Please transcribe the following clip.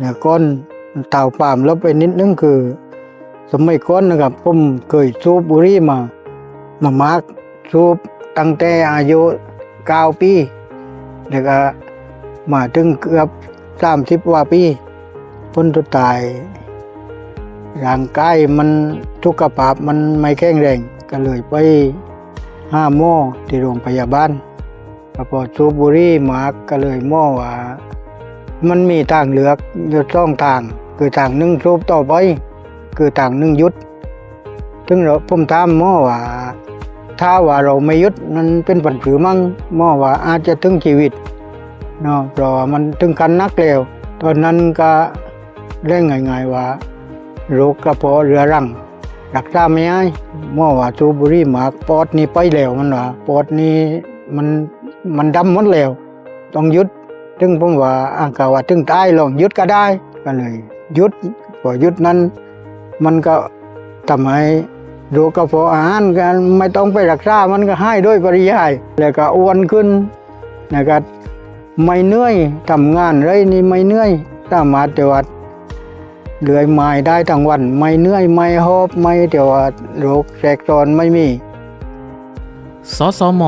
เนี่ยก้อนเต่าปามแล้วไปนิดนึงคือ สมัยก่อนนะครับผมเคยสูบบุหรี่มา มามากสูบตั้งแต่อายุเก้าปีแล้วก็มาถึงเกือบสามสิบว่าปีพ้นตัวตายร่างกายมันทุกขภาพมันไม่แข็งแรงก็เลยไปห้าหมอที่โรงพยาบาลพอสูบบุหรี่มากก็เลยหมอว่า มันมีทางเหลือกอยู่สองทาง คือทางหนึ่งสูบต่อไป คือทางหนึ่งยุดถึงเราผมถามหมอว่า ถ้าว่าเราไม่ยุดมันเป็นปัญหามั่งหมอว่าอาจจะถึงชีวิตเนาะเพราะว่มันถึงกันนักแล้วตอนนั้นก็เร่งง่ายๆว่าโรคกระเพาะเรือรังรักษาไม่ได้หมอว่าสูบบุหรี่มากปอดนี่ไปแล้วมันว่าปอดนี่มันมันดำหมดแล้วต้องยุด ถึงผมว่าอ่างกาว่าถึงตายลองยุดก็ได้ ก็เลยยุดพอยุดนั้น มันก็ทำให้โรคกระเพาะอาหารกันไม่ต้องไปรักษา มันก็ให้ด้วยปริยาย แล้วก็อ้วนขึ้นนะครับไม่เหนื่อยทำงานไรนี่ไม่เหนื่อยสามารถจะว่าเลื่อยไม้ได้ทั้งวัน ไม่เหนื่อยไม่หอบไม่เดี๋ยวว่าโรคแทรกซ้อนไม่มีสสม